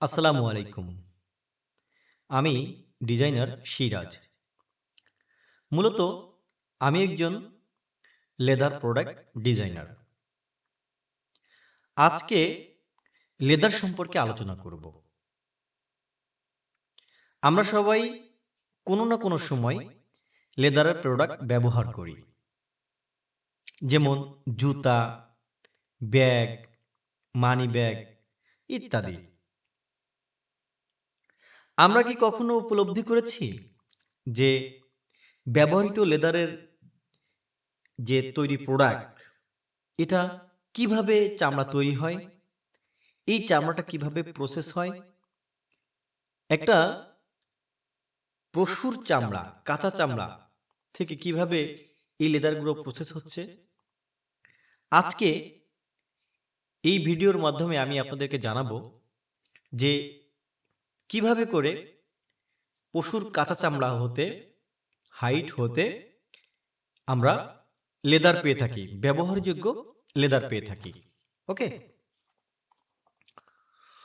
আসসালামু আলাইকুম। আমি ডিজাইনার সিরাজ। মূলত আমি একজন লেদার প্রোডাক্ট ডিজাইনার। আজকে লেদার সম্পর্কে আলোচনা করব। আমরা সবাই কোনো না কোনো সময় লেদারের প্রোডাক্ট ব্যবহার করি। যেমন জুতা ব্যাগ মানি ব্যাগ ইত্যাদি। আমরা কি কখনো উপলব্ধি করেছি যে ব্যবহৃত লেদারের যে তৈরি প্রোডাক্ট এটা কীভাবে চামড়া তৈরি হয়? এই চামড়াটা কীভাবে প্রসেস হয়? একটা পশুর চামড়া, কাঁচা চামড়া থেকে কীভাবে এই লেদারগুলো প্রসেস হচ্ছে? আজকে এই ভিডিওর মাধ্যমে আমি আপনাদেরকে জানাব যে কীভাবে করে পশুর কাঁচা চামড়া হতে হাইট হতে আমরা লেদার পেয়ে থাকি ব্যবহারযোগ্য লেদার পেয়ে থাকি। ওকে?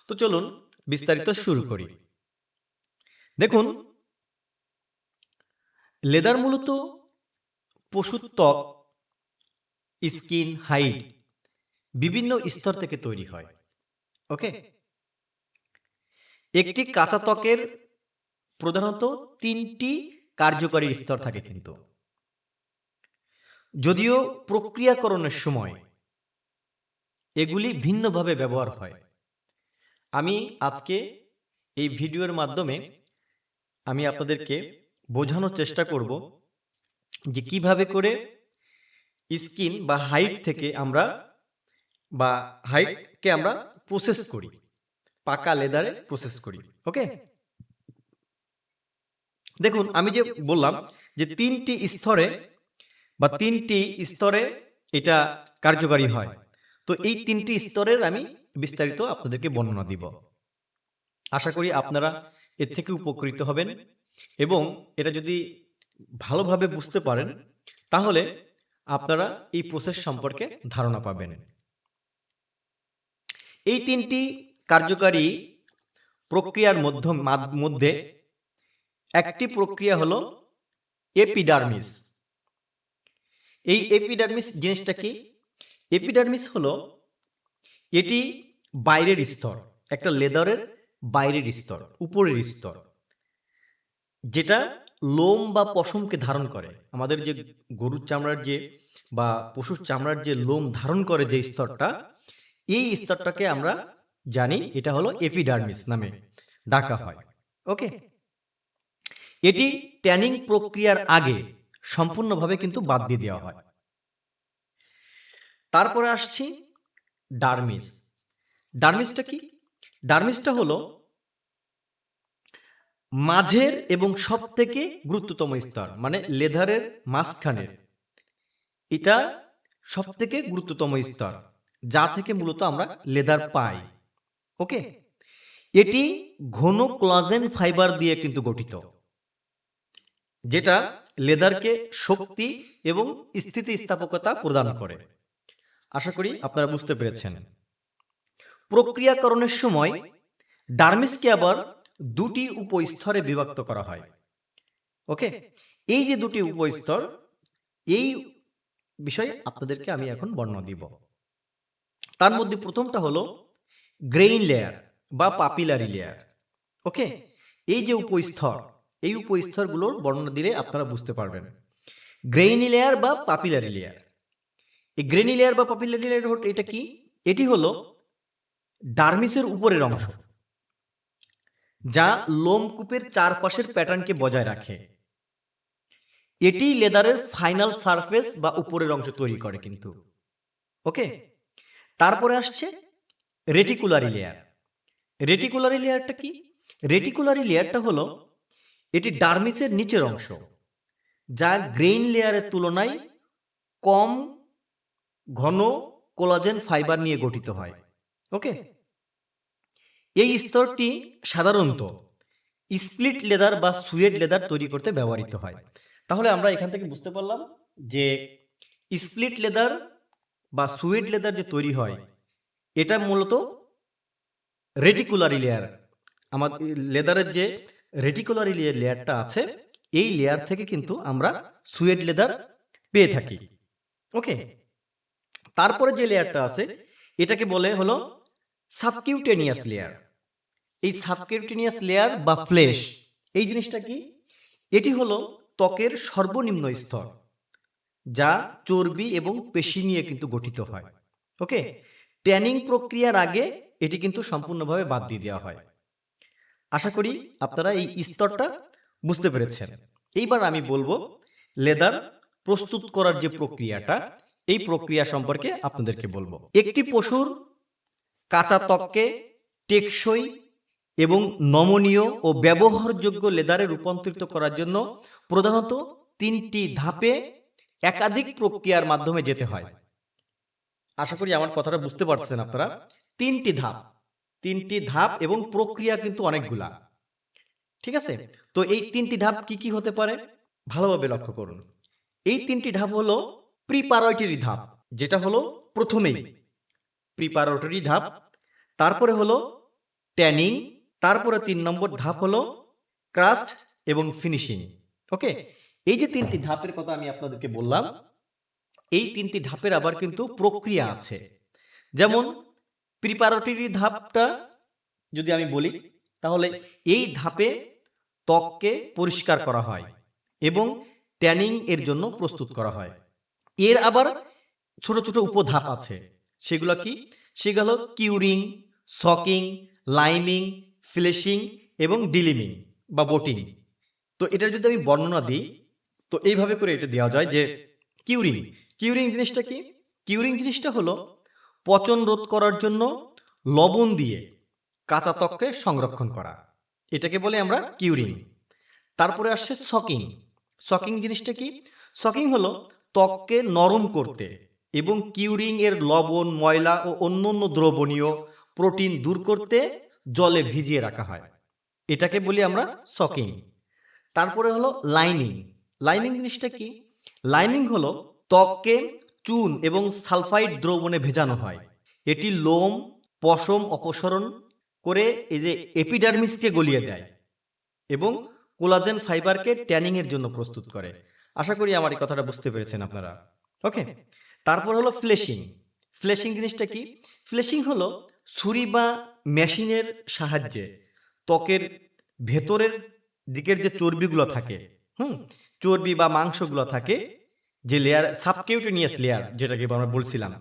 তো চলুন বিস্তারিত শুরু করি। দেখুন লেদার মূলত পশুর ত্বক স্কিন হাইট বিভিন্ন স্তর থেকে তৈরি হয়। ওকে। একটি কাঁচা ত্বকের প্রধানত তিনটি কার্যকরী স্তর থাকে কিন্তু। যদিও প্রক্রিয়াকরণের সময় এগুলি ভিন্নভাবে ব্যবহার হয়, আমি আজকে এই ভিডিওর মাধ্যমে আমি আপনাদেরকে বোঝানোর চেষ্টা করব যে কীভাবে করে স্কিন বা হাইট থেকে আমরা বা হাইটকে আমরা প্রসেস করি। পাকা লেদারে প্রসেস করি ওকে দেখুন আমি যে বললাম যে তিনটি স্তরে বা তিনটি স্তরে এটা কার্যকারী হয়। তো এই তিনটি স্তরের আমি বিস্তারিত আপনাদেরকে বর্ণনা দিব। আশা করি আপনারা এর থেকে উপকৃত হবেন এবং এটা যদি ভালোভাবে বুঝতে পারেন তাহলে আপনারা এই প্রসেস সম্পর্কে ধারণা পাবেন। এই তিনটি কার্যকারী প্রক্রিয়ার মধ্য মধ্যে একটি প্রক্রিয়া হলো এপিডার্মিস এই এপিডার্মিস জিনিসটা কি? এপিডার্মিস হলো এটি বাইরের স্তর, একটা লেদারের বাইরের স্তর, উপরের স্তর, যেটা লোম বা পশমকে ধারণ করে। আমাদের যে গরুর চামড়ার যে বা পশুর চামড়ার যে লোম ধারণ করে যে স্তরটা, এই স্তরটাকে আমরা জানি এটা হলো এপিডার্মিস নামে ডাকা হয়। ওকে? এটি ট্যানিং প্রক্রিয়ার আগে সম্পূর্ণভাবে কিন্তু বাদ দিয়ে দেওয়া হয়। তারপরে আসছি ডার্মিস। ডার্মিসটা কি? ডার্মিসটা হলো মাঝের এবং সব থেকে গুরুত্বতম স্তর মানে লেদারের মাঝখানের এটা সব থেকে গুরুত্বতম স্তর যা থেকে মূলত আমরা লেদার পাই। ওকে? এটি ঘন কোলাজেন ফাইবার দিয়ে কিন্তু গঠিত যেটা লেদারকে শক্তি এবং স্থিতিস্থাপকতা প্রদান করে। আশা করি আপনারা বুঝতে পেরেছেন। প্রক্রিয়াকরণের সময় ডার্মিসকে আবার দুটি উপস্তরে বিভক্ত করা হয় ওকে? এই যে দুটি উপস্তর এই বিষয়ে আপনাদেরকে আমি এখন বর্ণনা দিব। তার মধ্যে প্রথমটা হলো গ্রেইন লেয়ার বা পাপিলারি লেয়ার ওকে এই যে উপস্তর এই উপস্তরগুলোর বর্ণনা দিলে আপনারা বুঝতে পারবেন। গ্রেইনি লেয়ার বা পাপিলারি লেয়ার এই গ্রেনি লেয়ার বা পাপিলারি লেয়ার এটা কি? এটি হলো ডার্মিসের উপরের অংশ যা লোমকূপের চারপাশের প্যাটার্নকে বজায় রাখে। এটি লেদারের ফাইনাল সারফেস বা উপরের অংশ তৈরি করে কিন্তু। ওকে তারপরে আসছে রেটিকুলারি লেয়ার রেটিকুলারি লেয়ারটা কি? রেটিকুলারি লেয়ারটা হলো এটি ডার্মিসের নিচের অংশ যা গ্রেইন লেয়ারের তুলনায় কম ঘন কোলাজেন ফাইবার নিয়ে গঠিত হয়। ওকে এই স্তরটি সাধারণত স্প্লিট লেদার বা সুয়েড লেদার তৈরি করতে ব্যবহৃত হয়। তাহলে আমরা এখান থেকে বুঝতে পারলাম যে স্প্লিট লেদার বা সুয়েড লেদার যে তৈরি হয় এটা মূলত রেটিকুলারি লেয়ার আমাদের লেদারের যে রেটিকুলার লেয়ারটা আছে, এই লেয়ার থেকে কিন্তু আমরা সুয়েড লেদার পেয়ে থাকি। ওকে? তারপরে যে লেয়ারটা আছে, এটাকে বলে হলো সাবকিউটেনিয়াস লেয়ার এই সাবকিউটেনিয়াস লেয়ার বা ফ্লেশ এই জিনিসটা কি? এটি হলো ত্বকের সর্বনিম্ন স্তর, যা চর্বি এবং পেশি নিয়ে কিন্তু গঠিত হয়। ওকে? ট্যানিং প্রক্রিয়ার আগে এটি কিন্তু সম্পূর্ণভাবে বাদ দিয়ে দেওয়া হয়। আশা করি আপনারা এই স্তরটা বুঝতে পেরেছেন। এইবার আমি বলব, লেদার প্রস্তুত করার যে প্রক্রিয়াটা, এই প্রক্রিয়া সম্পর্কে আপনাদেরকে বলব। একটি পশুর কাঁচা ত্বককে টেকসই এবং নমনীয় ও ব্যবহারযোগ্য লেদারে রূপান্তরিত করার জন্য প্রধানত তিনটি ধাপে একাধিক প্রক্রিয়ার মাধ্যমে যেতে হয়। আশা করি আমার কথাটা বুঝতে পারছেন আপনারা। তিনটি ধাপ। তিনটি ধাপ এবং প্রক্রিয়া কিন্তু অনেকগুলা। ঠিক আছে? তো এই তিনটি ধাপ কি কি হতে পারে? ভালোভাবে লক্ষ্য করুন। এই তিনটি ধাপ হলো প্রিপারেটরি ধাপ, যেটা হলো প্রথমেই। প্রিপারেটরি ধাপ, তারপরে হলো ট্যানিং তারপরে তিন নম্বর ধাপ হলো ক্রাস্ট এবং ফিনিশিং ওকে? এই যে তিনটি ধাপের কথা আমি আপনাদেরকে বললাম এই তিনটি ধাপের আবার কিন্তু প্রক্রিয়া আছে। যেমন প্রিপারেটরি ধাপটা যদি আমি বলি, তাহলে এই ধাপে ত্বককে পরিষ্কার করা হয় এবং ট্যানিং এর জন্য প্রস্তুত করা হয়। এর আবার ছোট ছোট উপধাপ আছে। সেগুলো কি? সেগুলো কিউরিং সকিং লাইমিং ফ্লেশিং এবং ডিলিমিং বা বোটিং। তো এটার যদি আমি বর্ণনা দিই, তো এইভাবে করে এটা দেওয়া যায় যে কিউরিং কিউরিং জিনিসটা কি? কিউরিং জিনিসটা হলো পচন রোধ করার জন্য লবণ দিয়ে কাঁচা ত্বককে সংরক্ষণ করা। এটাকে বলে আমরা কিউরিং তারপরে আসছে সকিং সকিং জিনিসটা কি? সকিং হলো ত্বককে নরম করতে এবং কিউরিং এর লবণ, ময়লা ও অন্য অন্য দ্রবণীয় প্রোটিন দূর করতে জলে ভিজিয়ে রাখা হয়। এটাকে বলি আমরা সকিং তারপরে হলো লাইনিং লাইনিং জিনিসটা কি? লাইনিং হলো ত্বককে চুন এবং সালফাইড দ্রবণে ভেজানো হয়। এটি লোম, পশম অপসরণ করে এই যে এপিডার্মিসকে গলিয়ে দেয় এবং কোলাজেন ফাইবারকে ট্যানিংয়ের জন্য প্রস্তুত করে। আশা করি আমার এই কথাটা বুঝতে পেরেছেন আপনারা। ওকে, তারপর হলো ফ্লেশিং। ফ্লেশিং জিনিসটা কি? ফ্লেশিং হলো ছুরি বা মেশিনের সাহায্যে ত্বকের ভেতরের দিকের যে চর্বিগুলো থাকে, হুম, চর্বি বা মাংসগুলো থাকে যে লেয়ার সাবকিউটেনিয়াস লেয়ার যেটাকে আমরা বলছিলাম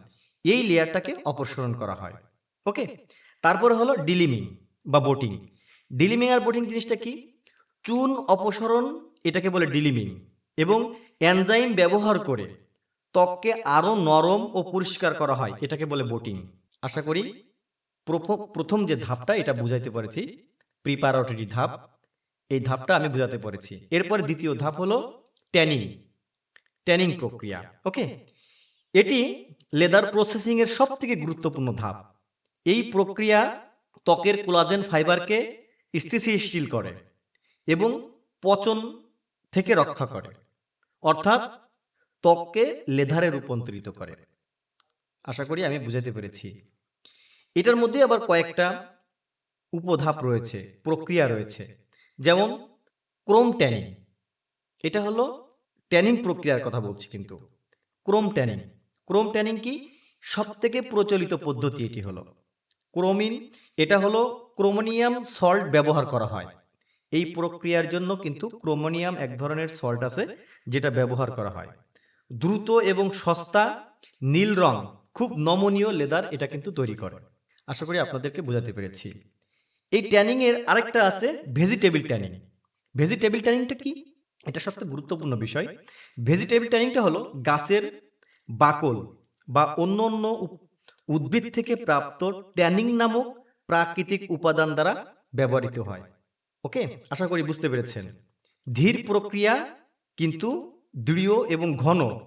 এই লেয়ারটাকে অপসারণ করা হয়। ওকে তারপরে হলো ডিলিমিং বা বোটিং। ডিলিমিং আর বোটিং জিনিসটা কি? চুন অপসারণ এটাকে বলে ডিলিমিং এবং এনজাইম ব্যবহার করে ত্বককে আরও নরম ও পরিষ্কার করা হয়। এটাকে বলে বোটিং। আশা করি প্রথম- প্রথম যে ধাপটা এটা বুঝাইতে পেরেছি। প্রিপারেটরি ধাপ। এই ধাপটা আমি বুঝাতে পেরেছি। এরপর দ্বিতীয় ধাপ হলো ট্যানিং ট্যানিং প্রক্রিয়া। ওকে এটি লেদার প্রসেসিং এর সব থেকে গুরুত্বপূর্ণ ধাপ। এই প্রক্রিয়া ত্বকের কোলাজেন ফাইবারকে স্থিতিশীল করে এবং পচন থেকে রক্ষা করে। অর্থাৎ ত্বককে লেদারে রূপান্তরিত করে। আশা করি আমি বুঝাতে পেরেছি। এটার মধ্যে আবার কয়েকটা উপধাপ রয়েছে প্রক্রিয়া রয়েছে। যেমন ক্রোম ট্যানিং এটা হলো ট্যানিং প্রক্রিয়ার কথা বলছি কিন্তু। ক্রোম ট্যানিং ক্রোম ট্যানিং কি? সব থেকে প্রচলিত পদ্ধতি এটি হলো। ক্রোমিন এটা হলো ক্রোমোনিয়াম সল্ট ব্যবহার করা হয়। এই প্রক্রিয়ার জন্য কিন্তু ক্রোমোনিয়াম এক ধরনের সল্ট আছে যেটা ব্যবহার করা হয়। দ্রুত এবং সস্তা নীল রং খুব নমনীয় লেদার এটা কিন্তু তৈরি করে। আশা করি আপনাদেরকে বোঝাতে পেরেছি। এই ট্যানিং এর আরেকটা আছে ভেজিটেবল ট্যানিং ভেজিটেবল ট্যানিংটা কি? এটা সবচেয়ে গুরুত্বপূর্ণ বিষয়। ভেজিটেবল ট্যানিংটা হলো গাছের বাকল বা অন্য অন্য উদ্ভিদ থেকে প্রাপ্ত ট্যানিং নামক প্রাকৃতিক উপাদান দ্বারা ব্যবহৃত হয়। ওকে? আশা করি বুঝতে পেরেছেন। ধীর প্রক্রিয়া কিন্তু দৃঢ় এবং ঘন।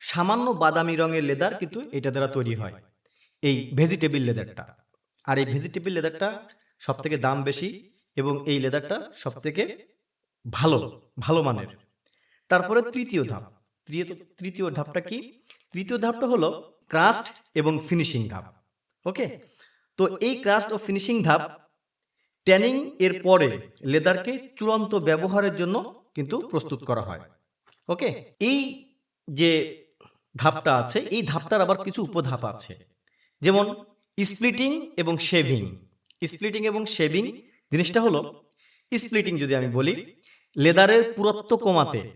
সামান্য বাদামি রঙের লেদার কিন্তু এটা দ্বারা তৈরি হয়। এই ভেজিটেবল লেদারটা। আর এই ভেজিটেবল লেদারটা সবথেকে দাম বেশি এবং এই লেদারটা সব থেকে ভালো ভালো মানের। তারপরে তৃতীয় ধাপ। তৃতীয় তৃতীয় ধাপটা কি? তৃতীয় ধাপটা হলো ক্রাস্ট এবং ফিনিশিং ধাপ। ওকে? তো এই ক্রাস্ট ও ফিনিশিং ধাপ ট্যানিং এর পরে লেদারকে চূড়ান্ত ব্যবহারের জন্য কিন্তু প্রস্তুত করা হয়। ওকে? এই যে ধাপটা আছে এই ধাপটার আবার কিছু উপধাপ আছে। যেমন স্প্লিটিং এবং শেভিং স্প্লিটিং এবং শেভিং জিনিসটা হলো স্প্লিটিং যদি আমি বলি লেদারের পুরত্ব কমাতে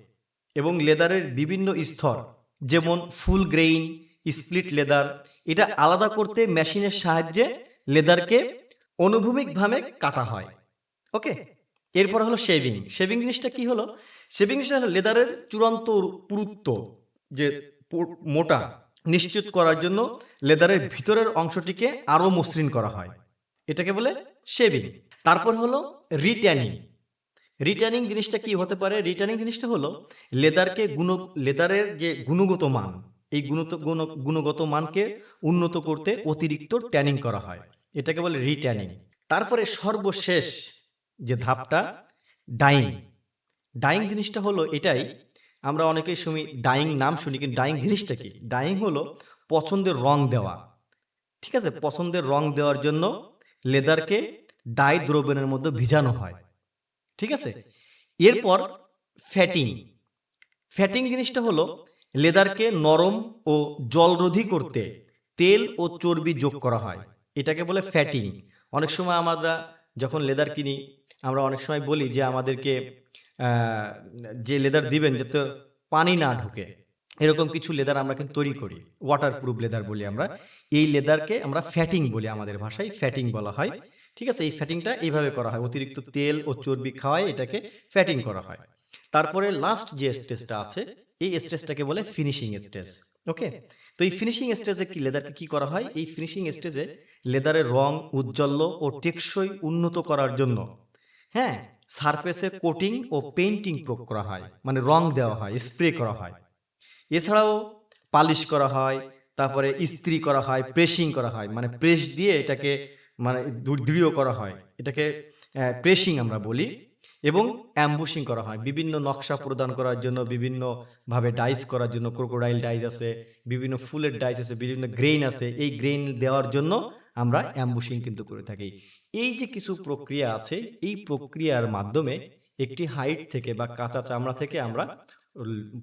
এবং লেদারের বিভিন্ন স্তর যেমন ফুল গ্রেইন স্প্লিট লেদার এটা আলাদা করতে মেশিনের সাহায্যে লেদারকে অনুভূমিকভাবে কাটা হয়। ওকে? এরপর হলো শেভিং। শেভিং জিনিসটা কি হলো? শেভিং জিনিসটা হলো লেদারের চূড়ান্ত পুরুত্ব যে মোটা নিশ্চিত করার জন্য লেদারের ভিতরের অংশটিকে আরও মসৃণ করা হয়। এটাকে বলে শেভিং। তারপর হলো রিট্যানিং রিটার্নিং জিনিসটা কি হতে পারে? রিটার্নিং জিনিসটা হলো লেদারকে গুণ লেদারের যে গুণগত মান, এই গুণত, গুণ- গুণগত মানকে উন্নত করতে অতিরিক্ত ট্যানিং করা হয়। এটাকে বলে রিট্যানিং তারপরে সর্বশেষ যে ধাপটা ডাইং ডাইং জিনিসটা হলো এটাই, আমরা অনেকেই শুনি ডাইং নাম শুনি, কিন্তু ডাইং জিনিসটা কি? ডাইং হলো পছন্দের রং দেওয়া। ঠিক আছে? পছন্দের রং দেওয়ার জন্য লেদারকে ডাই দ্রবণের মধ্যে ভিজানো হয়। ঠিক আছে? এরপর ফ্যাটিং ফ্যাটিং জিনিসটা হলো লেদারকে নরম ও জলরোধী করতে তেল ও চর্বি যোগ করা হয়। এটাকে বলে ফ্যাটিং অনেক সময় আমরা যখন লেদার কিনি আমরা অনেক সময় বলি যে আমাদেরকে যে লেদার দিবেন যাতে পানি না ঢুকে। এরকম কিছু লেদার আমরা কিন্তু তৈরি করি। ওয়াটার প্রুফ লেদার বলি আমরা। এই লেদারকে আমরা ফ্যাটিং বলি আমাদের ভাষায় ফ্যাটিং বলা হয়। ঠিক আছে? এই ফ্যাটিংটা এইভাবে করা হয়। অতিরিক্ত তেল ও চর্বি খাওয়ায় এটাকে ফ্যাটিং করা হয়। তারপরে লাস্ট যে স্টেজটা আছে এই স্টেজটাকে বলে ফিনিশিং স্টেজ ওকে তো এই ফিনিশিং স্টেজে কি লেদারকে কি করা হয়? এই ফিনিশিং স্টেজে লেদারের রং উজ্জ্বল্য ও টেকসই উন্নত করার জন্য। হ্যাঁ সারফেসে কোটিং ও পেইন্টিং প্রয়োগ করা হয় মানে রং দেওয়া হয় স্প্রে করা হয়। এছাড়াও পালিশ করা হয় তারপরে ইস্ত্রি করা হয় প্রেসিং করা হয় মানে প্রেস দিয়ে এটাকে মানে দৃ- দৃঢ় করা হয়। এটাকে প্রেসিং আমরা বলি এবং অ্যাম্বুশিং করা হয়। বিভিন্ন নকশা প্রদান করার জন্য বিভিন্ন ভাবে ডাইস করার জন্য ক্রোকোডাইল ডাইস আছে বিভিন্ন ফুলের ডাইস আছে বিভিন্ন গ্রেইন আছে। এই গ্রেইন দেওয়ার জন্য আমরা অ্যাম্বুশিং কিন্তু করে থাকি। এই যে কিছু প্রক্রিয়া আছে এই প্রক্রিয়ার মাধ্যমে একটি হাইট থেকে বা কাঁচা চামড়া থেকে আমরা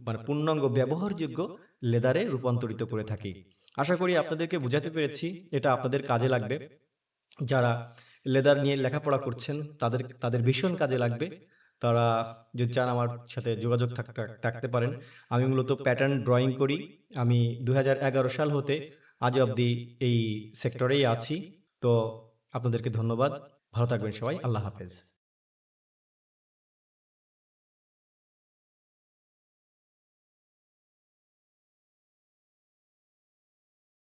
মানে পূর্ণাঙ্গ ব্যবহারযোগ্য লেদারে রূপান্তরিত করে থাকি। আশা করি আপনাদেরকে বোঝাতে পেরেছি। এটা আপনাদের কাজে লাগবে। যারা লেদার নিয়ে লেখাপড়া করছেন, তাদের তাদের ভীষণ কাজে লাগবে। তারা যদি চান আমার সাথে যোগাযোগ থাক- থাক- থাকতে পারেন। আমি মূলত প্যাটার্ন ড্রয়িং করি। আমি দু হাজার এগারো সাল হতে আজ অবধি এই সেক্টরেই আছি। তো আপনাদেরকে ধন্যবাদ। ভালো থাকবেন সবাই। আল্লাহ হাফেজ।